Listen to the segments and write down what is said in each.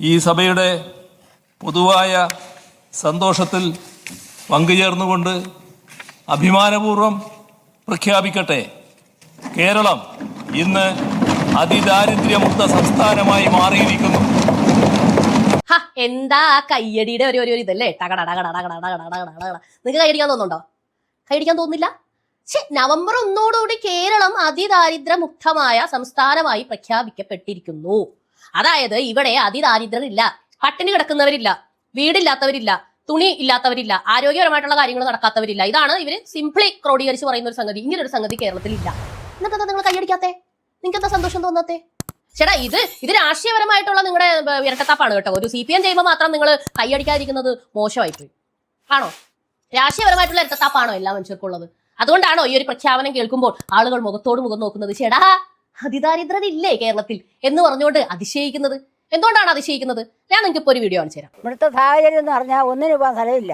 ഈ സഭയുടെ പൊതുവായ സന്തോഷത്തിൽ പങ്കുചേർന്നുകൊണ്ട് അഭിമാനപൂർവം പ്രഖ്യാപിക്കട്ടെ. കേരളം ഇന്ന് അതിദാരിദ്ര്യമുക്ത സംസ്ഥാനമായി മാറിയിരിക്കുന്നു. എന്താ കയ്യടിയുടെ ഒരു ഒരു ഇതല്ലേ. നിങ്ങൾക്ക് കൈയടിക്കാൻ തോന്നുന്നുണ്ടോ? കൈയടിക്കാൻ തോന്നുന്നില്ല? പക്ഷെ നവംബർ ഒന്നോടുകൂടി കേരളം അതിദാരിദ്ര്യമുക്തമായ സംസ്ഥാനമായി പ്രഖ്യാപിക്കപ്പെട്ടിരിക്കുന്നു. അതായത് ഇവിടെ അതിദാരിദ്ര്യരില്ല പട്ടിണി കിടക്കുന്നവരില്ല വീടില്ലാത്തവരില്ല തുണി ഇല്ലാത്തവരില്ല ആരോഗ്യപരമായിട്ടുള്ള കാര്യങ്ങൾ നടക്കാത്തവരില്ല. ഇതാണ് ഇവർ സിംപ്ലി ക്രോഡീകരിച്ച് പറയുന്ന ഒരു സംഗതി. ഇങ്ങനെ ഒരു സംഗതി കേരളത്തിൽ ഇല്ല. എന്നിട്ട് എന്താ നിങ്ങൾ കൈയടിക്കാത്തേ? നിങ്ങൾക്ക് എന്താ സന്തോഷം തോന്നാത്തെ? ചേട്ടാ ഇത് ഇത് രാഷ്ട്രീയപരമായിട്ടുള്ള നിങ്ങളുടെ ഇരട്ടത്താപ്പാണ് കേട്ടോ. ഒരു സി പി എം ചെയ്യുമ്പോൾ മാത്രം നിങ്ങൾ കൈയടിക്കാതിരിക്കുന്നത് മോശമായി പോയി ആണോ? രാഷ്ട്രീയപരമായിട്ടുള്ള ഇരട്ടത്താപ്പാണോ എല്ലാ മനുഷ്യർക്കുള്ളത് അതുകൊണ്ടാണോ ഈ ഒരു പ്രഖ്യാപനം കേൾക്കുമ്പോൾ ആളുകൾ മുഖത്തോട് മുഖം നോക്കുന്നത്? ചേടാ അതിദാരിദ്ര്യത ഇല്ലേ കേരളത്തിൽ എന്ന് പറഞ്ഞുകൊണ്ട് അതിശയിക്കുന്നത്? എന്തുകൊണ്ടാണ് അതിശയിക്കുന്നത്? ഞാൻ നിങ്ങൾക്ക് ഇപ്പോൾ ഒരു വീഡിയോ കാണിച്ചു തരാം ഇവിടുത്തെ സാഹചര്യം എന്ന് പറഞ്ഞാൽ ഒന്നിനു പോകാൻ സ്ഥലമില്ല.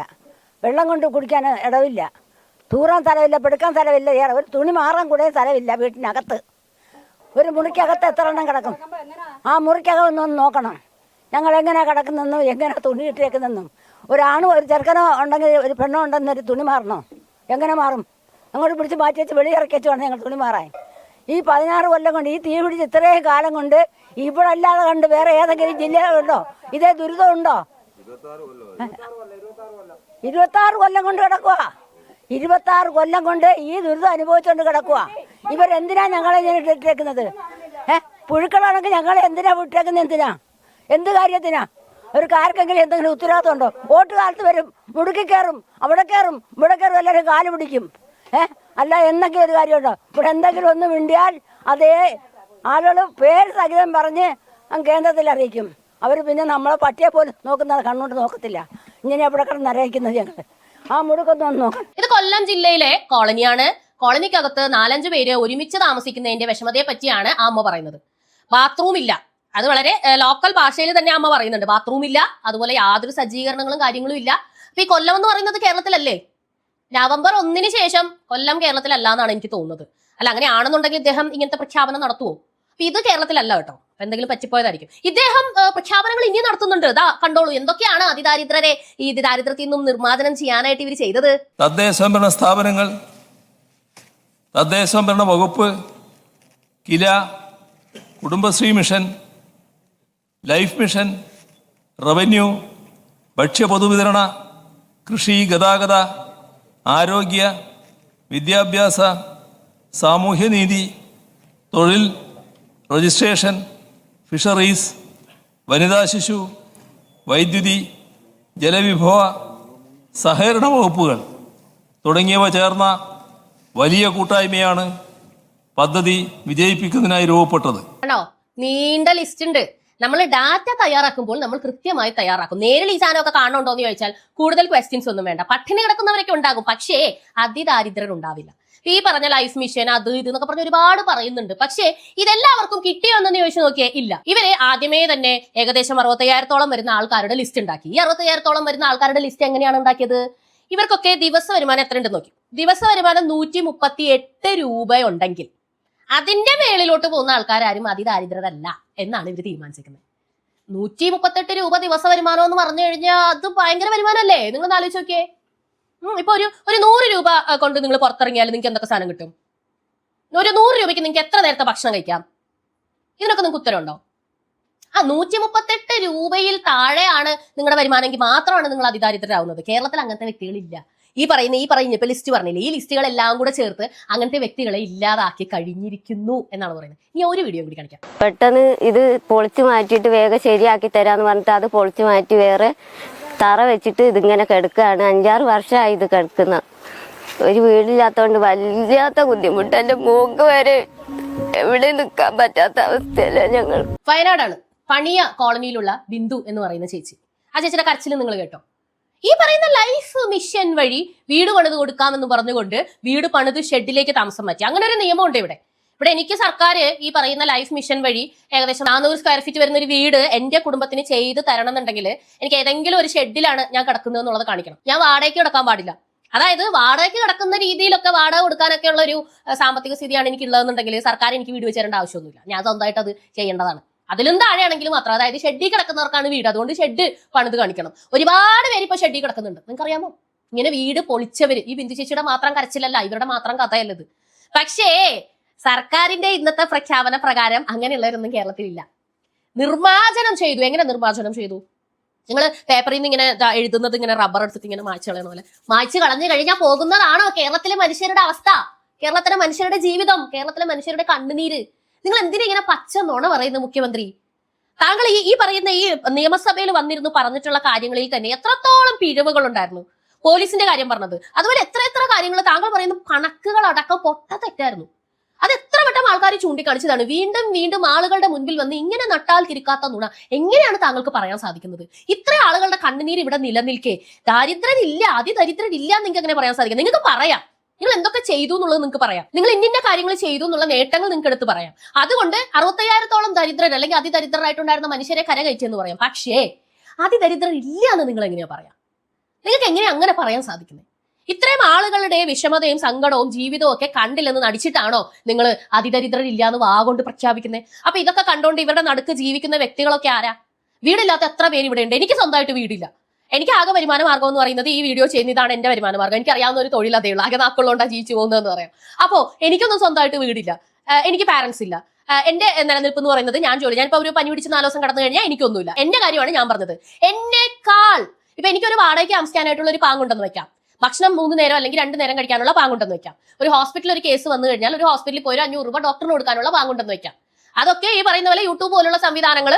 വെള്ളം കൊണ്ട് കുടിക്കാൻ ഇടവില്ല. തൂറാൻ സ്ഥലമില്ല പെടുക്കാൻ സ്ഥലമില്ല ഒരു തുണി മാറാൻ കൂടെ സ്ഥലമില്ല വീട്ടിനകത്ത്. ഒരു മുറിക്കകത്ത് എത്ര എണ്ണം കിടക്കും? ആ മുറിക്കകം ഒന്ന് നോക്കണം. ഞങ്ങൾ എങ്ങനെ കിടക്കുന്നെന്നും എങ്ങനെ തുണി ഇട്ടേക്കുന്നെന്നും ഒരാണും ഒരു ചെറുക്കനോ ഉണ്ടെങ്കിൽ ഒരു പെണ്ണോ ഉണ്ടെന്നൊരു തുണി മാറണോ? എങ്ങനെ മാറും? അങ്ങോട്ട് പിടിച്ച് മാറ്റി വെച്ച് വെളിയിറക്കി വെച്ച് വേണം ഞങ്ങൾ തുണി മാറാൻ. ഈ പതിനാറ് കൊല്ലം കൊണ്ട് ഈ തീ പിടിച്ച് ഇത്രയും കാലം കൊണ്ട് ഇവിടെ അല്ലാതെ കണ്ട് വേറെ ഏതെങ്കിലും ജില്ലകളുണ്ടോ? ഇതേ ദുരിതമുണ്ടോ ഇരുപത്താറ് കൊല്ലം കൊണ്ട് കിടക്കുക ഇരുപത്താറ് കൊല്ലം കൊണ്ട് ഈ ദുരിതം അനുഭവിച്ചുകൊണ്ട് കിടക്കുക ഇവരെന്തിനാ ഞങ്ങളെ ഇട്ടേക്കുന്നത് ഏ? പുഴുക്കളാണെങ്കിൽ ഞങ്ങളെ എന്തിനാ വിട്ടേക്കുന്നത് എന്തിനാ? എന്ത് കാര്യത്തിനാ? ഒരു കാർക്കെങ്കിലും എന്തെങ്കിലും ഉത്തരവാദിത്വം ഉണ്ടോ വോട്ട് കാലത്ത് വരും. മുടുക്കി കയറും. അവിടെ കയറും. ഇവിടെ കയറും. എല്ലാവരും കാൽ പിടിക്കും. ഏ? അല്ല എന്നൊക്കെ ഒരു കാര്യമുണ്ടോ? ഇവിടെ എന്തെങ്കിലും ഒന്ന് മിണ്ടിയാൽ അതേ ആളുകൾ പേര് സഹിതം പറഞ്ഞ് കേന്ദ്രത്തിൽ അറിയിക്കും. അവർ പിന്നെ നമ്മളെ പട്ടിയെ പോലും നോക്കുന്നത് കണ്ണോട്ട് നോക്കത്തില്ല. ഇങ്ങനെ എവിടെ കിടന്ന് അറിയിക്കുന്നത് ഞങ്ങൾ ആ മുടുക്കൊന്നും നോക്കാം. ഇത് കൊല്ലം ജില്ലയിലെ കോളനിയാണ്. കോളനിക്കകത്ത് നാലഞ്ച് പേര് ഒരുമിച്ച് താമസിക്കുന്നതിന്റെ വിഷമതയെ പറ്റിയാണ് ആ അമ്മ പറയുന്നത്. ബാത്റൂം ഇല്ല. അത് വളരെ ലോക്കൽ ഭാഷയിൽ തന്നെ അമ്മ പറയുന്നുണ്ട്. ബാത്റൂം ഇല്ല. അതുപോലെ യാതൊരു സജ്ജീകരണങ്ങളും കാര്യങ്ങളും ഇല്ല. അപ്പൊ ഈ കൊല്ലം എന്ന് പറയുന്നത് കേരളത്തിലല്ലേ? നവംബർ ഒന്നിന് ശേഷം കൊല്ലം കേരളത്തിലല്ല എന്നാണ് എനിക്ക് തോന്നുന്നത്. അല്ല അങ്ങനെ ആണെന്നുണ്ടെങ്കിൽ ഇദ്ദേഹം ഇങ്ങനത്തെ പ്രഖ്യാപനം നടത്തുവോ? അപ്പൊ ഇത് കേരളത്തിലല്ല കേട്ടോ. എന്തെങ്കിലും പറ്റിപ്പോയതായിരിക്കും. ഇദ്ദേഹം പ്രഖ്യാപനങ്ങൾ ഇനിയും നടത്തുന്നുണ്ട്. ഇതാ കണ്ടോളൂ എന്തൊക്കെയാണ് അതിദാരിദ്രരെ ഈ ദാരിദ്ര്യത്തിൽ നിന്നും നിർമ്മാർജനം ചെയ്യാനായിട്ട് ഇവർ ചെയ്തത്? തദ്ദേശ ഭരണ സ്ഥാപനങ്ങൾ തദ്ദേശ ഭരണ വകുപ്പ് Kila Kudumbashree mission life mission revenue ഭക്ഷ്യ പൊതുവിതരണ കൃഷി ഗതാഗത ആരോഗ്യ വിദ്യാഭ്യാസ സാമൂഹ്യനീതി തൊഴിൽ രജിസ്ട്രേഷൻ ഫിഷറീസ് വനിതാ ശിശു വൈദ്യുതി ജലവിഭവ സഹകരണ വകുപ്പുകൾ തുടങ്ങിയവ ചേർന്ന വലിയ കൂട്ടായ്മയാണ് പദ്ധതി വിജയിപ്പിക്കുന്നതിനായി രൂപപ്പെട്ടത്. ആണോ? നീണ്ട ലിസ്റ്റ് ഉണ്ട്. നമ്മൾ ഡാറ്റ തയ്യാറാക്കുമ്പോൾ നമ്മൾ കൃത്യമായി തയ്യാറാക്കും. നേരിൽ ഈ സാധനമൊക്കെ കാണുന്നുണ്ടോ എന്ന് ചോദിച്ചാൽ കൂടുതൽ ക്വസ്റ്റ്യൻസ് ഒന്നും വേണ്ട. പട്ടിണി കിടക്കുന്നവരൊക്കെ ഉണ്ടാകും. പക്ഷേ അതിദാരിദ്ര്യർ ഉണ്ടാവില്ല. ഈ പറഞ്ഞ ലൈഫ് മിഷൻ അത് ഇത് എന്നൊക്കെ പറഞ്ഞ് ഒരുപാട് പറയുന്നുണ്ട്. പക്ഷേ ഇതെല്ലാവർക്കും കിട്ടിയോ എന്ന് ചോദിച്ചു നോക്കിയേ ഇല്ല. ഇവരെ ആദ്യമേ തന്നെ ഏകദേശം അറുപത്തയ്യായിരത്തോളം വരുന്ന ആൾക്കാരുടെ ലിസ്റ്റ് ഉണ്ടാക്കി. ഈ അറുപത്തയ്യായിരത്തോളം വരുന്ന ആൾക്കാരുടെ ലിസ്റ്റ് എങ്ങനെയാണ് ഉണ്ടാക്കിയത്? ഇവർക്കൊക്കെ ദിവസ വരുമാനം എത്ര നോക്കി. ദിവസ വരുമാനം നൂറ്റി മുപ്പത്തി എട്ട് രൂപയുണ്ടെങ്കിൽ അതിന്റെ മേളിലോട്ട് പോകുന്ന ആൾക്കാരും അതിദാരിദ്ര്യരല്ല. എന്നാണ് ഇവർ തീരുമാനിച്ചിരിക്കുന്നത് നൂറ്റി മുപ്പത്തെട്ട് രൂപ ദിവസ വരുമാനം എന്ന് പറഞ്ഞു കഴിഞ്ഞാൽ അത് ഭയങ്കര വരുമാനമല്ലേ നിങ്ങൾ ആലോചിച്ച് നോക്കിയേ. ഇപ്പൊ ഒരു ഒരു നൂറ് രൂപ കൊണ്ട് നിങ്ങൾ പുറത്തിറങ്ങിയാൽ നിങ്ങൾക്ക് എന്തൊക്കെ സാധനം കിട്ടും? ഒരു നൂറ് രൂപയ്ക്ക് നിങ്ങൾക്ക് എത്ര നേരത്തെ ഭക്ഷണം കഴിക്കാം? ഇതിനൊക്കെ നിങ്ങൾക്ക് ഉത്തരവുണ്ടോ ആ നൂറ്റി മുപ്പത്തെട്ട് രൂപയിൽ താഴെയാണ് നിങ്ങളുടെ വരുമാനമെങ്കിൽ മാത്രമാണ് നിങ്ങൾ അതിദാരിദ്രരാകുന്നത് കേരളത്തിൽ അങ്ങനത്തെ വ്യക്തികളില്ല. ഈ പറയുന്ന ഈ പറയുന്ന ഇപ്പൊ ലിസ്റ്റ് പറഞ്ഞില്ലേ? ഈ ലിസ്റ്റുകളെല്ലാം കൂടെ ചേർത്ത് അങ്ങനത്തെ വ്യക്തികളെ ഇല്ലാതാക്കി കഴിഞ്ഞിരിക്കുന്നു എന്നാണ് പറയുന്നത്. ഇനി ഒരു വീഡിയോ കൂടി കാണിക്കാം. പെട്ടെന്ന് ഇത് പൊളിച്ചു മാറ്റിയിട്ട് വേഗം ശരിയാക്കി തരാന്ന് പറഞ്ഞിട്ട് അത് പൊളിച്ചു മാറ്റി വേറെ തറ വെച്ചിട്ട് ഇതിങ്ങനെ കിടക്കുകയാണ് അഞ്ചാറ് വർഷമായി ഇത് കിടക്കുന്ന. ഒരു വീടില്ലാത്തതുകൊണ്ട് വല്ലാത്ത ബുദ്ധിമുട്ട്. എന്റെ മൂക്ക് വരെ എവിടെ നിൽക്കാൻ പറ്റാത്ത അവസ്ഥയല്ല ഞങ്ങൾ വയനാടാണ് പണിയ കോളനിയിലുള്ള ബിന്ദു എന്ന് പറയുന്ന ചേച്ചി. ആ ചേച്ചിയുടെ കരച്ചിൽ നിങ്ങൾ കേട്ടോ. ഈ പറയുന്ന ലൈഫ് മിഷൻ വഴി വീട് പണിത് കൊടുക്കാമെന്ന് പറഞ്ഞുകൊണ്ട് വീട് പണിത് ഷെഡിലേക്ക് താമസം മാറ്റി. അങ്ങനെ ഒരു നിയമമുണ്ട് ഇവിടെ. ഇവിടെ എനിക്ക് സർക്കാർ ഈ പറയുന്ന ലൈഫ് മിഷൻ വഴി ഏകദേശം നാനൂറ് സ്ക്വയർ ഫീറ്റ് വരുന്ന ഒരു വീട് എന്റെ കുടുംബത്തിന് ചെയ്ത് തരണം എന്നുണ്ടെങ്കിൽ എനിക്ക് ഏതെങ്കിലും ഒരു ഷെഡിലാണ് ഞാൻ കിടക്കുന്നത് എന്നുള്ളത് കാണിക്കണം. ഞാൻ വാടകയ്ക്ക് കിടക്കാൻ പാടില്ല. അതായത് വാടകയ്ക്ക് കിടക്കുന്ന രീതിയിലൊക്കെ വാടക കൊടുക്കാനൊക്കെ ഉള്ള ഒരു സാമ്പത്തിക സ്ഥിതിയാണ് എനിക്ക് ഉള്ളതെന്നുണ്ടെങ്കിൽ സർക്കാർ എനിക്ക് വീട് വെച്ച് തരേണ്ട ആവശ്യമൊന്നുമില്ല. ഞാൻ സ്വന്തമായിട്ട് അത് ചെയ്യേണ്ടതാണ്. അതിലും താഴെയാണെങ്കിലും മാത്രം. അതായത് ഷെഡിൽ കിടക്കുന്നവർക്കാണ് വീട്. അതുകൊണ്ട് ഷെഡ് പണിത് കാണിക്കണം. ഒരുപാട് പേര് ഇപ്പൊ ഷെഡിൽ കിടക്കുന്നുണ്ട്. നിങ്ങൾക്കറിയാമോ? ഇങ്ങനെ വീട് പൊളിച്ചവര്. ഈ ബിന്ദു ചേച്ചിയുടെ മാത്രം കരച്ചിലല്ല ഇവരുടെ മാത്രം കഥയല്ലത്. പക്ഷേ സർക്കാരിന്റെ ഇന്നത്തെ പ്രഖ്യാപന പ്രകാരം അങ്ങനെയുള്ളവരൊന്നും കേരളത്തിലില്ല. നിർമ്മാർജനം ചെയ്തു. എങ്ങനെ നിർമ്മാർജനം ചെയ്തു? നിങ്ങൾ പേപ്പറിൽ നിന്ന് ഇങ്ങനെ എഴുതുന്നത് ഇങ്ങനെ റബ്ബർ എടുത്തിട്ട് ഇങ്ങനെ മായ്ച്ചു കളയണ പോലെ. മായ്ച്ചു കളഞ്ഞു കഴിഞ്ഞാൽ പോകുന്നതാണോ കേരളത്തിലെ മനുഷ്യരുടെ അവസ്ഥ? കേരളത്തിലെ മനുഷ്യരുടെ ജീവിതം? കേരളത്തിലെ മനുഷ്യരുടെ കണ്ണുനീര്? നിങ്ങൾ എന്തിനാ ഇങ്ങനെ പച്ച നുണ പറയുന്നത് മുഖ്യമന്ത്രി? താങ്കൾ ഈ ഈ പറയുന്ന ഈ നിയമസഭയിൽ വന്നിരുന്നു പറഞ്ഞിട്ടുള്ള കാര്യങ്ങളിൽ തന്നെ എത്രത്തോളം പിഴവുകൾ ഉണ്ടായിരുന്നു പോലീസിന്റെ കാര്യം പറഞ്ഞത്. അതുപോലെ എത്ര എത്ര കാര്യങ്ങൾ താങ്കൾ പറയുന്ന കണക്കുകൾ അടക്കം പൊട്ട തെറ്റായിരുന്നു. അത് എത്ര വട്ടം ആൾക്കാർ ചൂണ്ടിക്കാണിച്ചതാണ്. വീണ്ടും വീണ്ടും ആളുകളുടെ മുൻപിൽ വന്ന് ഇങ്ങനെ നട്ടാൽ തിരിക്കാത്ത നുണ എങ്ങനെയാണ് താങ്കൾക്ക് പറയാൻ സാധിക്കുന്നത്? ഇത്ര ആളുകളുടെ കണ്ണുനീർ ഇവിടെ നിലനിൽക്കേ. ദാരിദ്ര്യമില്ല അതിദരിദ്രരില്ല എന്ന് നിങ്ങൾക്ക് അങ്ങനെ പറയാൻ സാധിക്കും. നിങ്ങൾക്ക് പറയാം. നിങ്ങൾ എന്തൊക്കെ ചെയ്തു എന്നുള്ളത് നിങ്ങൾക്ക് പറയാം. നിങ്ങൾ ഇന്നിന്റെ കാര്യങ്ങൾ ചെയ്തു എന്നുള്ള നേട്ടങ്ങൾ നിങ്ങൾക്ക് എടുത്ത് പറയാം. അതുകൊണ്ട് അറുപത്തയ്യായിരത്തോളം ദരിദ്രൻ അല്ലെങ്കിൽ അതിദരിദ്രരായിട്ടുണ്ടായിരുന്ന മനുഷ്യരെ കരകയറ്റിയെന്ന് പറയാം. പക്ഷേ അതിദരിദ്രൻ ഇല്ല എന്ന് നിങ്ങൾ എങ്ങനെയാ പറയാം? നിങ്ങൾക്ക് എങ്ങനെ അങ്ങനെ പറയാൻ സാധിക്കുന്നത്? ഇത്രയും ആളുകളുടെ വിഷമതയും സങ്കടവും ജീവിതവും ഒക്കെ കണ്ടില്ലെന്ന് നടിച്ചിട്ടാണോ നിങ്ങൾ അതിദരിദ്രരില്ല എന്ന് വാഗൊണ്ട് പ്രഖ്യാപിക്കുന്നത്? അപ്പൊ ഇതൊക്കെ കണ്ടുകൊണ്ട് ഇവരുടെ നടുക്ക് ജീവിക്കുന്ന വ്യക്തികളൊക്കെ ആരാ? വീടില്ലാത്ത എത്ര പേര് ഇവിടെ ഉണ്ട്? എനിക്ക് സ്വന്തമായിട്ട് വീടില്ല. എനിക്ക് ആകെ വരുമാന മാർഗം എന്ന് പറയുന്നത് ഈ വീഡിയോ ചെയ്യുന്ന ഇതാണ് എന്റെ വരുമാന മാർഗം എനിക്ക് അറിയാവുന്ന ഒരു തൊഴിൽ അതേ ഉള്ളൂ. ആകെ നാക്കുള്ളതുകൊണ്ടാണ് ജീവിച്ചു പോകുന്നതെന്ന് പറയാം. അപ്പോ എനിക്കൊന്നും സ്വന്തമായിട്ട് വീടില്ല. എനിക്ക് പാരന്റ്സ് ഇല്ല. എന്റെ നിലനിൽപ്പ് എന്ന് പറയുന്നത് ഞാൻ ജോലി ഞാൻ ഇപ്പൊ ഒരു പനി പിടിച്ച് നാല് ദിവസം കടന്നു കഴിഞ്ഞാൽ എനിക്കൊന്നുമില്ല. എന്റെ കാര്യമാണ് ഞാൻ പറഞ്ഞത്. എന്നെക്കാൾ ഇപ്പൊ എനിക്കൊരു വാടകയ്ക്ക് ആംസ്കാനായിട്ടുള്ള ഒരു പാങ്ങുണ്ടെന്ന് വെക്കാം. ഭക്ഷണം മൂന്ന് നേരം അല്ലെങ്കിൽ രണ്ട് നേരം കഴിക്കാനുള്ള പാങ്ങുണ്ടെന്ന് വെക്കാം. ഒരു ഹോസ്പിറ്റലിൽ ഒരു കേസ് വന്നു കഴിഞ്ഞാൽ ഒരു ഹോസ്പിറ്റലിൽ പോയി ഒരു അഞ്ഞൂറ് രൂപ ഡോക്ടറിന് കൊടുക്കാനുള്ള പാങ്ങുണ്ടെന്ന് വെക്കാം. അതൊക്കെ ഈ പറയുന്ന പോലെ യൂട്യൂബ് പോലുള്ള സംവിധാനങ്ങൾ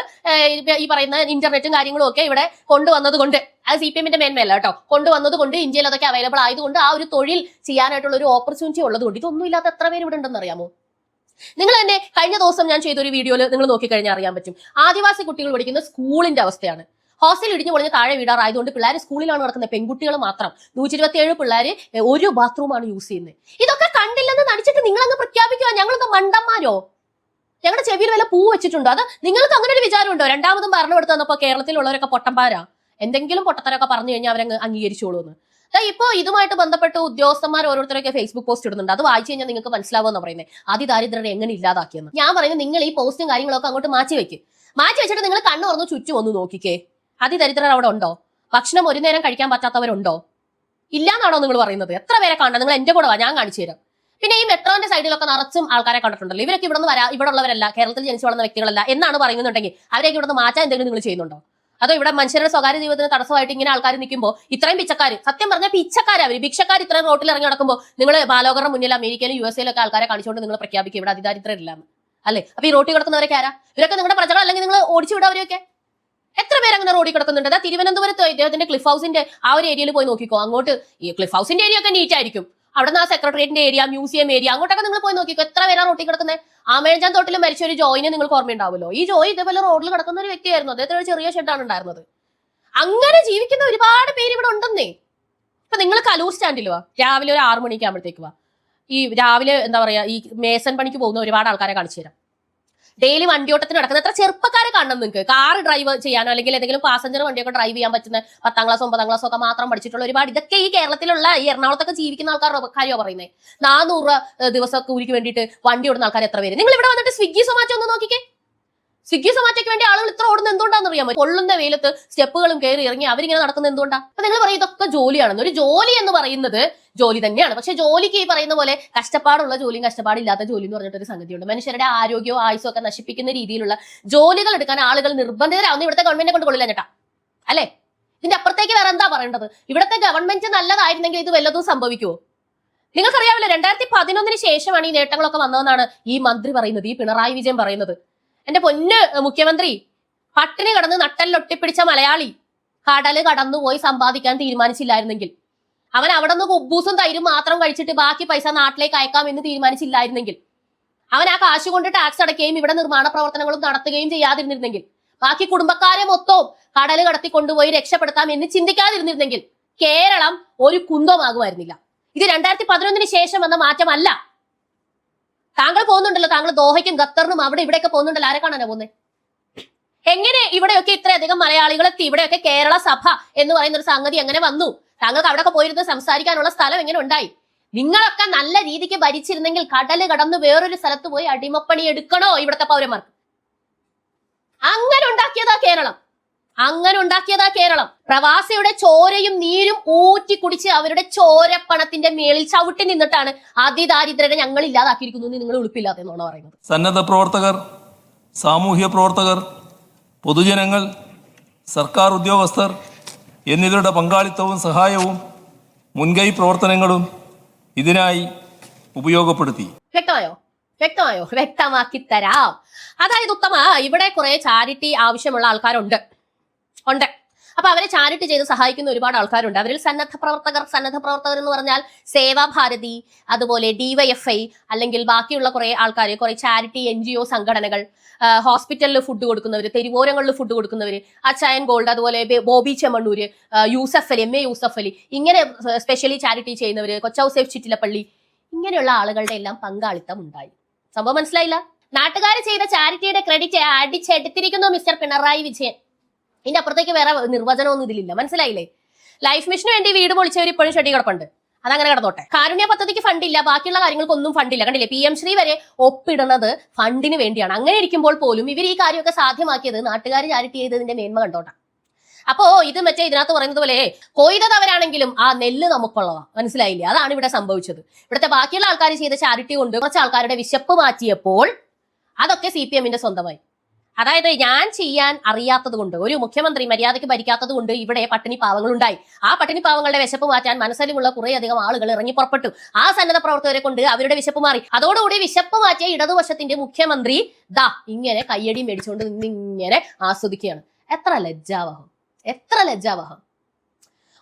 ഈ പറയുന്ന ഇന്റർനെറ്റും കാര്യങ്ങളും ഒക്കെ ഇവിടെ കൊണ്ടുവന്നത് കൊണ്ട് അത് സി പി എമ്മിന്റെ മേന്മയല്ല കേട്ടോ. കൊണ്ടുവന്നത് കൊണ്ട് ഇന്ത്യയിൽ അതൊക്കെ അവൈലബിൾ ആയതുകൊണ്ട് ആ ഒരു തൊഴിൽ ചെയ്യാനായിട്ടുള്ള ഒരു ഓപ്പർച്യൂണിറ്റി ഉള്ളതുകൊണ്ട്. ഇതൊന്നും ഇല്ലാത്ത എത്ര പേര് ഇവിടെ ഉണ്ടെന്ന് അറിയാമോ? നിങ്ങൾ തന്നെ കഴിഞ്ഞ ദിവസം ഞാൻ ചെയ്തൊരു വീഡിയോയിൽ നിങ്ങൾ നോക്കിക്കഴിഞ്ഞാൽ അറിയാൻ പറ്റും. ആദിവാസി കുട്ടികൾ പഠിക്കുന്ന സ്കൂളിന്റെ അവസ്ഥയാണ്. ഹോസ്റ്റൽ ഇടിഞ്ഞു പൊളിഞ്ഞ് താഴെ വീടാറായതുകൊണ്ട് പിള്ളേർ സ്കൂളിലാണ് നടക്കുന്നത്. പെൺകുട്ടികൾ മാത്രം. നൂറ്റി ഇരുപത്തിയേഴ് പിള്ളേർ ഒരു ബാത്റൂമാണ് യൂസ് ചെയ്യുന്നത്. ഇതൊക്കെ കണ്ടില്ലെന്ന് നടിച്ചിട്ട് നിങ്ങൾ അങ്ങ് പ്രഖ്യാപിക്കുക ഞങ്ങളൊക്കെ മണ്ടന്മാരോ? ഞങ്ങളുടെ ചെവിയിൽ വല്ല പൂ വെച്ചിട്ടുണ്ടോ? അത് നിങ്ങൾക്ക് അങ്ങനെ ഒരു വിചാരമുണ്ടോ? രണ്ടാമതും പറഞ്ഞു കൊടുത്തു തന്നപ്പോ കേരളത്തിലുള്ളവരൊക്കെ പൊട്ടന്മാരാ. എന്തെങ്കിലും പൊട്ടത്തരൊക്കെ പറഞ്ഞു കഴിഞ്ഞാൽ അവരങ്ങ് അംഗീകരിച്ചോളൂ എന്ന് ഇപ്പോ ഇതുമായിട്ട് ബന്ധപ്പെട്ട് ഉദ്യോഗസ്ഥന്മാർ ഓരോരുത്തരൊക്കെ ഫേസ്ബുക്ക് പോസ്റ്റ് ഇടുന്നുണ്ട്. അത് വായിച്ചു കഴിഞ്ഞാൽ നിങ്ങൾക്ക് മനസ്സിലാവുമെന്ന് പറയുന്നത് അതിദാരിദ്ര്യരെ എങ്ങനെ ഇല്ലാതാക്കിയെന്ന്. ഞാൻ പറയുന്നത് നിങ്ങൾ ഈ പോസ്റ്റും കാര്യങ്ങളൊക്കെ അങ്ങോട്ട് മാറ്റി വെക്ക്. മാറ്റി വെച്ചിട്ട് നിങ്ങൾ കണ്ണു തുറന്ന് ചുറ്റും ഒന്ന് നോക്കിക്കേ. അതിദരിദ്രർ അവിടെ ഉണ്ടോ? ഭക്ഷണം ഒരു നേരം കഴിക്കാൻ പറ്റാത്തവരുണ്ടോ? ഇല്ലാന്നാണോ നിങ്ങൾ പറയുന്നത്? എത്ര പേരെ കാണണം? നിങ്ങൾ എന്റെ കൂടെ വാ ഞാൻ കാണിച്ചു തരാം. പിന്നെ ഈ മെട്രോന്റെ സൈഡിലൊക്കെ നിറച്ചും ആൾക്കാരെ കണ്ടിട്ടുണ്ടല്ലോ. ഇവരൊക്കെ ഇവിടെ നിന്ന് വരാ ഇവിടെ ഉള്ളവരല്ല കേരളത്തിൽ ജനിച്ചു വളർന്ന വ്യക്തികളല്ല എന്നാണ് പറയുന്നുണ്ടെങ്കിൽ അവരെയൊക്കെ ഇവിടെ നിന്ന് മാറ്റാൻ എന്തെങ്കിലും നിങ്ങൾ ചെയ്യുന്നുണ്ടോ? അതോ ഇവിടെ മനുഷ്യരുടെ സ്വകാര്യ ജീവിതത്തിന് തടസ്സമായിട്ട് ഇങ്ങനെ ആൾക്കാർ നിൽക്കുമ്പോൾ ഇത്രയും പിച്ചക്കാർ സത്യം പറഞ്ഞാൽ പിച്ചക്കാർ അവർ ഭിക്ഷക്കാർ ഇത്രയും റോട്ടിൽ ഇറങ്ങി നടക്കുമ്പോൾ നിങ്ങൾ ബാലോകരുടെ മുന്നിൽ അമേരിക്കയിലും യു എസ് എയിലൊക്കെ ആൾക്കാരെ കാണിച്ചുകൊണ്ട് നിങ്ങൾ പ്രഖ്യാപിക്കും. ഇവിടെ അതിദാരിദ്ര്യമില്ലാന്ന് അല്ലേ? അപ്പൊ ഈ റോട്ടിൽ കിടക്കുന്നവരൊക്കെ ആരാ? ഇവരൊക്കെ നിങ്ങളുടെ പ്രജകൾ അല്ലെങ്കിൽ നിങ്ങൾ ഓടിച്ചു വിടാവരെയൊക്കെ എത്ര പേര് അങ്ങനെ റോഡിൽ കിടക്കുന്നുണ്ട്? അതാ തിരുവനന്തപുരത്ത് ഇദ്ദേഹത്തിന്റെ ക്ലിഫ് ഹൗസിന്റെ ആ ഒരു ഏരിയയിൽ പോയി നോക്കിക്കോ. അങ്ങോട്ട് ഈ ക്ലിഫ് ഹൗസിന്റെ ഏരിയ ഒക്കെ നീറ്റ് ആയിരിക്കും. അവിടെ നിന്ന് ആ സെക്രട്ടേറിയറ്റിന്റെ ഏരിയ മ്യൂസിയം ഏരിയ അങ്ങോട്ടൊക്കെ നിങ്ങൾ പോയി നോക്കിക്കോ. എത്ര പേരാ റോട്ടിൽ കിടക്കുന്നത് ആമേഞ്ചാൻ തോട്ടിൽ മരിച്ച ഒരു ജോയിനെ നിങ്ങൾക്ക് ഓർമ്മയുണ്ടാവുമല്ലോ. ഈ ജോയി ഇതേപോലെ റോഡിൽ കിടക്കുന്ന ഒരു വ്യക്തിയായിരുന്നു. അദ്ദേഹത്തിന് ഒരു ചെറിയ ഷെഡാണ് ഉണ്ടായിരുന്നത്. അങ്ങനെ ജീവിക്കുന്ന ഒരുപാട് പേര് ഇവിടെ ഉണ്ടെന്നേ. ഇപ്പൊ നിങ്ങൾ കലൂർ സ്റ്റാൻഡിൽ വാ. രാവിലെ ഒരു ആറു മണിക്ക് ആകുമ്പോഴത്തേക്ക് വാ. ഈ രാവിലെ എന്താ പറയാ ഈ മേസൺ പണിക്ക് പോകുന്ന ഒരുപാട് ആൾക്കാരെ കാണിച്ചു തരാം. ഡെയിലി വണ്ടിയോട്ടത്തിന് നടക്കുന്ന എത്ര ചെറുപ്പക്കാരെ കാണണം നിങ്ങൾക്ക് കാർ ഡ്രൈവ് ചെയ്യാനോ അല്ലെങ്കിൽ ഏതെങ്കിലും പാസഞ്ചർ വണ്ടിയൊക്കെ ഡ്രൈവ് ചെയ്യാൻ പറ്റുന്ന പത്താം ക്ലാസ് ഒമ്പതാം ക്ലാസ് ഒക്കെ മാത്രം പഠിച്ചിട്ടുള്ള ഒരുപാട് ഇതൊക്കെ ഈ കേരളത്തിലുള്ള ഈ എറണാകുളത്തൊക്കെ ജീവിക്കുന്ന ആൾക്കാരുടെ കാര്യമാണ് പറയുന്നത് നാനൂറ് ദിവസം കൂലിക്ക് വേണ്ടിയിട്ട് വണ്ടി ഓടുന്ന ആൾക്കാർ എത്ര പേര്? നിങ്ങൾ ഇവിടെ വന്നിട്ട് സ്വിഗ്ഗി സൊമാറ്റോ ഒന്ന് നോക്കിക്കേ. സ്വിഗ്ഗി സൊമാറ്റോയ്ക്ക് വേണ്ടി ആളുകൾ ഇത്ര ഓടുന്നത് എന്തുകൊണ്ടാണെന്ന് അറിയാമോ? കൊള്ളുന്ന വെയിലത്ത് സ്റ്റെപ്പുകളും കയറി ഇറങ്ങി അവരിങ്ങനെ നടക്കുന്നത് എന്തുകൊണ്ടാ? അപ്പൊ നിങ്ങൾ പറയും ഇതൊക്കെ ജോലിയാണെന്ന്. ഒരു ജോലി എന്ന് പറയുന്നത് ജോലി തന്നെയാണ്. പക്ഷെ ജോലിക്ക് ഈ പറയുന്ന പോലെ കഷ്ടപ്പാടുള്ള ജോലിയും കഷ്ടപ്പാടില്ലാത്ത ജോലി എന്ന് പറഞ്ഞിട്ടൊരു സംഗതിയുണ്ട്. മനുഷ്യരുടെ ആരോഗ്യവും ആയുസ്സും ഒക്കെ നശിപ്പിക്കുന്ന രീതിയിലുള്ള ജോലികൾ എടുക്കാൻ ആളുകൾ നിർബന്ധിതരാവുന്ന. ഇവിടുത്തെ ഗവൺമെന്റിനെ കൊണ്ട് കൊള്ളില്ല ചേട്ടാ. അല്ലേ? ഇതിന്റെ അപ്പുറത്തേക്ക് വേറെ എന്താ പറയേണ്ടത്? ഇവിടുത്തെ ഗവൺമെന്റ് നല്ലതായിരുന്നെങ്കിൽ ഇത് വല്ലതും സംഭവിക്കുമോ നിങ്ങൾക്കറിയാവില്ല രണ്ടായിരത്തി പതിനൊന്നിന് ശേഷമാണ് ഈ നേട്ടങ്ങളൊക്കെ വന്നതെന്നാണ് ഈ മന്ത്രി പറയുന്നത് ഈ പിണറായി വിജയൻ പറയുന്നത്. എന്റെ പൊന്ന് മുഖ്യമന്ത്രി പട്ടിണി കടന്ന് നട്ടലിലൊട്ടിപ്പിടിച്ച മലയാളി കടൽ കടന്നുപോയി സമ്പാദിക്കാൻ തീരുമാനിച്ചില്ലായിരുന്നെങ്കിൽ അവൻ അവിടെ നിന്ന് കുബൂസും തൈരും മാത്രം കഴിച്ചിട്ട് ബാക്കി പൈസ നാട്ടിലേക്ക് അയക്കാം എന്ന് തീരുമാനിച്ചില്ലായിരുന്നെങ്കിൽ അവൻ ആ കാശ് കൊണ്ട് ടാക്സ് അടയ്ക്കുകയും ഇവിടെ നിർമ്മാണ പ്രവർത്തനങ്ങളും നടത്തുകയും ചെയ്യാതിരുന്നിരുന്നെങ്കിൽ ബാക്കി കുടുംബക്കാരെ മൊത്തവും കടൽ കടത്തി കൊണ്ടുപോയി രക്ഷപ്പെടുത്താം എന്ന് ചിന്തിക്കാതിരുന്നിരുന്നെങ്കിൽ കേരളം ഒരു കുന്തമാകുമായിരുന്നില്ല. ഇത് രണ്ടായിരത്തി പതിനൊന്നിന് ശേഷം വന്ന മാറ്റമല്ല. താങ്കൾ പോകുന്നുണ്ടല്ലോ താങ്കൾ ദോഹയ്ക്കും ഖത്തറിനും അവിടെ ഇവിടെയൊക്കെ പോകുന്നുണ്ടല്ലോ ആരെ കാണാനാ പോകുന്നത് എങ്ങനെ ഇവിടെയൊക്കെ ഇത്രയധികം മലയാളികൾ എത്തി ഇവിടെയൊക്കെ കേരള സഭ എന്ന് പറയുന്ന ഒരു സംഗതി എങ്ങനെ വന്നു? താങ്കൾക്ക് അവിടെയൊക്കെ പോയിരുന്ന് സംസാരിക്കാനുള്ള സ്ഥലം എങ്ങനെ ഉണ്ടായി? നിങ്ങളൊക്കെ നല്ല രീതിക്ക് ഭരിച്ചിരുന്നെങ്കിൽ കടൽ കടന്ന് വേറൊരു സ്ഥലത്ത് പോയി അടിമപ്പണി എടുക്കണോ ഇവിടുത്തെ പൗരന്മാർക്ക്? അങ്ങനെ ഉണ്ടാക്കിയതാ കേരളം. അങ്ങനെ ഉണ്ടാക്കിയതാ കേരളം. പ്രവാസിയുടെ ചോരയും നീരും ഊറ്റി കുടിച്ച് അവരുടെ ചോരപ്പണത്തിന്റെ മേളിൽ ചവിട്ടി നിന്നിട്ടാണ് അതിദാരിദ്ര്യരെ ഞങ്ങൾ ഇല്ലാതാക്കിയിരിക്കുന്നു നിങ്ങൾ ഉളുപ്പില്ലാതെ എന്നാണ് പറയുന്നത്. സന്നദ്ധ പ്രവർത്തകർ സാമൂഹ്യ പ്രവർത്തകർ പൊതുജനങ്ങൾ സർക്കാർ ഉദ്യോഗസ്ഥർ എന്നിവരുടെ പങ്കാളിത്തവും സഹായവും മുൻകൈ പ്രവർത്തനങ്ങളും ഇതിനായി ഉപയോഗപ്പെടുത്തി. വ്യക്തമായോ? വ്യക്തമായോ? വ്യക്തമാക്കി തരാം. അതായത് ഉത്തമ ഇവിടെ കുറെ ചാരിറ്റി ആവശ്യമുള്ള ആൾക്കാരുണ്ട്. ഉണ്ട്. അപ്പൊ അവരെ ചാരിറ്റി ചെയ്ത് സഹായിക്കുന്ന ഒരുപാട് ആൾക്കാരുണ്ട്. അവരിൽ സന്നദ്ധ പ്രവർത്തകർ സന്നദ്ധ പ്രവർത്തകർ എന്ന് പറഞ്ഞാൽ സേവാഭാരതി അതുപോലെ ഡിവൈഎഫ്ഐ അല്ലെങ്കിൽ ബാക്കിയുള്ള കുറെ ആൾക്കാർ കുറെ ചാരിറ്റി എൻ ജി ഒ സംഘടനകൾ ഹോസ്പിറ്റലിൽ ഫുഡ് കൊടുക്കുന്നവർ തെരുവോരങ്ങളിൽ ഫുഡ് കൊടുക്കുന്നവർ അച്ചായൻ ഗോൾഡ് അതുപോലെ ബോബി ചെമ്മണ്ണൂര് യൂസഫ് അലി എം എ യൂസഫ് അലി ഇങ്ങനെ സ്പെഷ്യലി ചാരിറ്റി ചെയ്യുന്നവർ കൊച്ചൗസേഫ് ചിറ്റിലപ്പള്ളി ഇങ്ങനെയുള്ള ആളുകളുടെ എല്ലാം പങ്കാളിത്തം ഉണ്ടായി. സംഭവം മനസ്സിലായില്ല? നാട്ടുകാർ ചെയ്ത ചാരിറ്റിയുടെ ക്രെഡിറ്റ് അടിച്ചെടുത്തിരിക്കുന്നു മിസ്റ്റർ പിണറായി വിജയൻ. ഇതിന്റെ അപ്പുറത്തേക്ക് വേറെ നിർവചനമൊന്നും ഇതിലില്ല. മനസ്സിലായില്ലേ? ലൈഫ് മിഷന് വേണ്ടി വീട് പൊളിച്ചവർ ഇപ്പോഴും ചെടി കിടപ്പുണ്ട്. അതങ്ങനെ കിടന്നോട്ടെ. കാരുണ്യ പദ്ധതിക്ക് ഫണ്ടില്ല ബാക്കിയുള്ള കാര്യങ്ങൾക്കൊന്നും ഫണ്ടില്ല കണ്ടില്ലേ? പി എം ശ്രീ വരെ ഒപ്പിടുന്നത് ഫണ്ടിന് വേണ്ടിയാണ്. അങ്ങനെ ഇരിക്കുമ്പോൾ പോലും ഇവർ ഈ കാര്യമൊക്കെ സാധ്യമാക്കിയത് നാട്ടുകാർ ചാരിറ്റി ചെയ്തതിന്റെ മേന്മ കണ്ടോട്ടെ. അപ്പോ ഇത് മറ്റേ ഇതിനകത്ത് പറയുന്നത് പോലെ കൊയ്തവരാണെങ്കിലും ആ നെല്ല് നമുക്കുള്ളതാ. മനസ്സിലായില്ലേ? അതാണ് ഇവിടെ സംഭവിച്ചത്. ഇവിടുത്തെ ബാക്കിയുള്ള ആൾക്കാർ ചെയ്ത ചാരിറ്റി കൊണ്ട് കുറച്ച് ആൾക്കാരുടെ വിശപ്പ് മാറ്റിയപ്പോൾ അതൊക്കെ സി പി എമ്മിന്റെ സ്വന്തമായി. അതായത് ഞാൻ ചെയ്യാൻ അറിയാത്തത് കൊണ്ട് ഒരു മുഖ്യമന്ത്രി മര്യാദയ്ക്ക് ഭരിക്കാത്തത് കൊണ്ട് ഇവിടെ പട്ടിണി പാവങ്ങൾ പാവങ്ങളുണ്ടായി ആ പട്ടിണി പാവങ്ങളുടെ വിശപ്പ് മാറ്റാൻ മനസ്സിലുമുള്ള കുറെ അധികം ആളുകൾ ഇറങ്ങി പുറപ്പെട്ടു. ആ സന്നദ്ധ പ്രവർത്തകരെ കൊണ്ട് അവരുടെ വിശപ്പ് മാറി. അതോടുകൂടി വിശപ്പ് മാറ്റിയ ഇടതുവശത്തിന്റെ മുഖ്യമന്ത്രി ദാ ഇങ്ങനെ കയ്യടി മേടിച്ചുകൊണ്ട് നിന്നിങ്ങനെ ആസ്വദിക്കുകയാണ്. എത്ര ലജ്ജാവഹം. എത്ര ലജ്ജാവഹം.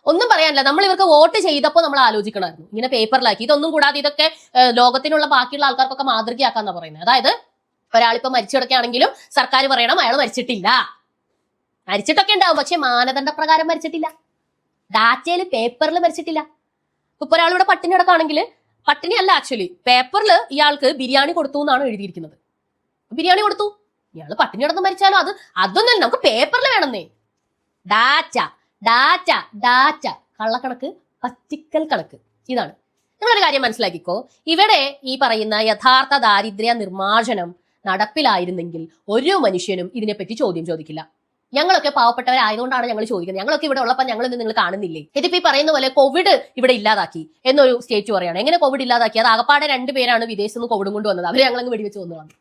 ഒന്നും പറയാനില്ല. നമ്മൾ ഇവർക്ക് വോട്ട് ചെയ്തപ്പോൾ നമ്മൾ ആലോചിക്കണമായിരുന്നു. ഇങ്ങനെ പേപ്പറിലാക്കി. ഇതൊന്നും കൂടാതെ ഇതൊക്കെ ലോകത്തിനുള്ള ബാക്കിയുള്ള ആൾക്കാർക്കൊക്കെ മാതൃകയാക്കാന്നാ പറയുന്നത്. അതായത് ഒരാളിപ്പോ മരിച്ചു കിടക്കുകയാണെങ്കിലും സർക്കാർ പറയണം അയാൾ മരിച്ചിട്ടില്ല. മരിച്ചിട്ടൊക്കെ ഉണ്ടാവും പക്ഷെ മാനദണ്ഡ പ്രകാരം മരിച്ചിട്ടില്ല. ഡാറ്റയിൽ പേപ്പറിൽ മരിച്ചിട്ടില്ല. ഇപ്പൊ ഒരാൾ ഇവിടെ പട്ടിണി കിടക്കുകയാണെങ്കിൽ പട്ടിണി അല്ല ആക്ച്വലി പേപ്പറിൽ ഇയാൾക്ക് ബിരിയാണി കൊടുത്തു എന്നാണ് എഴുതിയിരിക്കുന്നത്. ബിരിയാണി കൊടുത്തു. ഇയാൾ പട്ടിണി കിടന്ന് മരിച്ചാലും? അത് അതൊന്നല്ല നമുക്ക് പേപ്പറിൽ വേണമെന്നേ. Data data data. കള്ളക്കണക്ക് പറ്റിക്കൽ കണക്ക്. ഇതാണ്. നിങ്ങളൊരു കാര്യം മനസ്സിലാക്കിക്കോ. ഇവിടെ ഈ പറയുന്ന യഥാർത്ഥ ദാരിദ്ര്യ നിർമ്മാർജനം നടപ്പിലായിരുന്നെങ്കിൽ ഒരു മനുഷ്യനും ഇതിനെപ്പറ്റി ചോദ്യം ചോദിക്കില്ല. ഞങ്ങളൊക്കെ പാവപ്പെട്ടവരായതുകൊണ്ടാണ് ഞങ്ങൾ ചോദിക്കുന്നത്. ഞങ്ങളൊക്കെ ഇവിടെ ഉള്ളപ്പോൾ ഞങ്ങൾ നിങ്ങൾ കാണുന്നില്ലേ? ഇതിപ്പോ ഈ പറയുന്ന പോലെ കോവിഡ് ഇവിടെ ഇല്ലാതാക്കി എന്നൊരു സ്റ്റേറ്റ് പറയാണ്. എങ്ങനെ കോവിഡ് ഇല്ലാതാക്കി? അത് ആകപ്പാടെ രണ്ടുപേരാണ് വിദേശത്ത് നിന്ന് കോവിഡും കൊണ്ട് വന്നത് അവരെ ഞങ്ങളങ്ങ് വെടിവെച്ച് വന്നതാണ്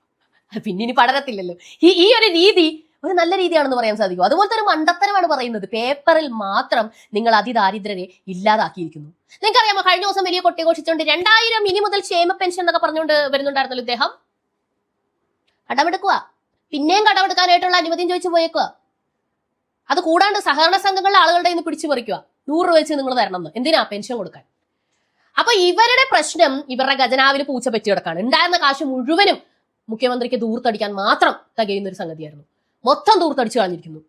പിന്നെ ഇനി പടരത്തില്ലല്ലോ. ഈ ഈ ഒരു രീതി ഒരു നല്ല രീതിയാണെന്ന് പറയാൻ സാധിക്കും. അതുപോലത്തെ ഒരു മണ്ടത്തരമാണ് പറയുന്നത്. പേപ്പറിൽ മാത്രം നിങ്ങൾ അതിദാരിദ്ര്യരെ ഇല്ലാതാക്കിയിരിക്കുന്നു. നിങ്ങൾക്കറിയാമോ കഴിഞ്ഞ ദിവസം വലിയ കൊട്ടിഘോഷിച്ചുകൊണ്ട് രണ്ടായിരം ഇനി മുതൽ ക്ഷേമ പെൻഷൻ എന്നൊക്കെ പറഞ്ഞുകൊണ്ട് വരുന്നുണ്ടായിരുന്നല്ലോ ഇദ്ദേഹം? കടമെടുക്കുക. പിന്നെയും കടമെടുക്കാനായിട്ടുള്ള അനുമതിയും ചോദിച്ചു പോയേക്കുക. അത് കൂടാണ്ട് സഹകരണ സംഘങ്ങളിലെ ആളുകളുടെ ഇന്ന് പിടിച്ചു പറിക്കുക. നൂറ് രൂപ വെച്ച് നിങ്ങൾ തരണം എന്ന്. എന്തിനാ? പെൻഷൻ കൊടുക്കാൻ. അപ്പൊ ഇവരുടെ പ്രശ്നം ഇവരുടെ ഖജനാവിൽ പൂച്ച പറ്റി കിടക്കാണ്. ഉണ്ടായിരുന്ന കാശ് മുഴുവനും മുഖ്യമന്ത്രിക്ക് ദൂർത്തടിക്കാൻ മാത്രം തികയുന്ന ഒരു സംഗതിയായിരുന്നു. മൊത്തം ദൂർത്തടിച്ചു കളഞ്ഞിരിക്കുന്നു.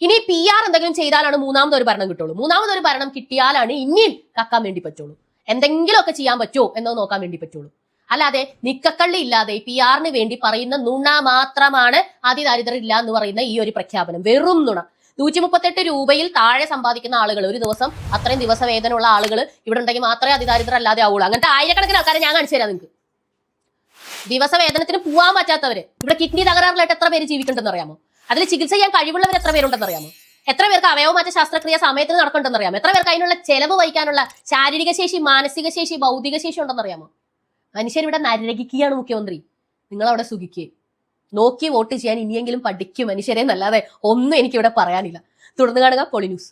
ഇനി പി ആർ എന്തെങ്കിലും ചെയ്താലാണ് മൂന്നാമത് ഒരു ഭരണം കിട്ടുള്ളൂ. മൂന്നാമത് ഒരു ഭരണം കിട്ടിയാലാണ് ഇനിയും കക്കാൻ വേണ്ടി പറ്റുള്ളൂ. എന്തെങ്കിലുമൊക്കെ ചെയ്യാൻ പറ്റുമോ എന്നത് നോക്കാൻ വേണ്ടി പറ്റുള്ളൂ. അല്ലാതെ നിക്കക്കള്ളി ഇല്ലാതെ പി ആറിന് വേണ്ടി പറയുന്ന നുണ മാത്രമാണ് അതിദാരിദ്ര്യം ഇല്ല എന്ന് പറയുന്ന ഈ ഒരു പ്രഖ്യാപനം. വെറും നുണ. നൂറ്റി മുപ്പത്തെട്ട് രൂപയിൽ താഴെ സമ്പാദിക്കുന്ന ആളുകൾ ഒരു ദിവസം അത്രയും ദിവസ വേതനമുള്ള ആളുകൾ ഇവിടെ ഉണ്ടെങ്കിൽ മാത്രമേ അതിദാരിദ്ര്യം അല്ലാതെ ആവുള്ളൂ. അങ്ങനത്തെ ആയിരക്കണക്കിന് ആൾക്കാരെ ഞാൻ കാണിച്ചു തരാം നിങ്ങൾക്ക് ദിവസ വേതനത്തിന് പോവാൻ പറ്റാത്തവര് ഇവിടെ കിഡ്നി തകരാറിലായിട്ട് എത്ര പേര് ജീവിക്കുന്നുണ്ടെന്ന് അറിയാമോ? അതിൽ ചികിത്സ ചെയ്യാൻ കഴിവുള്ളവർ എത്ര പേരുണ്ടെന്ന് അറിയാമോ? എത്ര പേർക്ക് അവയവമാറ്റ ശസ്ത്രക്രിയ സമയത്തിന് നടക്കുന്നുണ്ടെന്ന് അറിയാമോ? എത്ര പേർക്ക് അതിനുള്ള ചെലവ് വഹിക്കാനുള്ള ശാരീരിക ശേഷി മാനസിക ശേഷി ഭൗതിക ശേഷി ഉണ്ടെന്ന് അറിയാമോ? മനുഷ്യരിവിടെ നരകിക്കുകയാണ് മുഖ്യമന്ത്രി. നിങ്ങൾ അവിടെ സുഖിക്കുക നോക്കി വോട്ട് ചെയ്യാൻ ഇനിയെങ്കിലും പഠിക്കും മനുഷ്യരെ എന്നല്ലാതെ ഒന്നും എനിക്കിവിടെ പറയാനില്ല. തുടർന്ന് കാണുക പൊളി ന്യൂസ്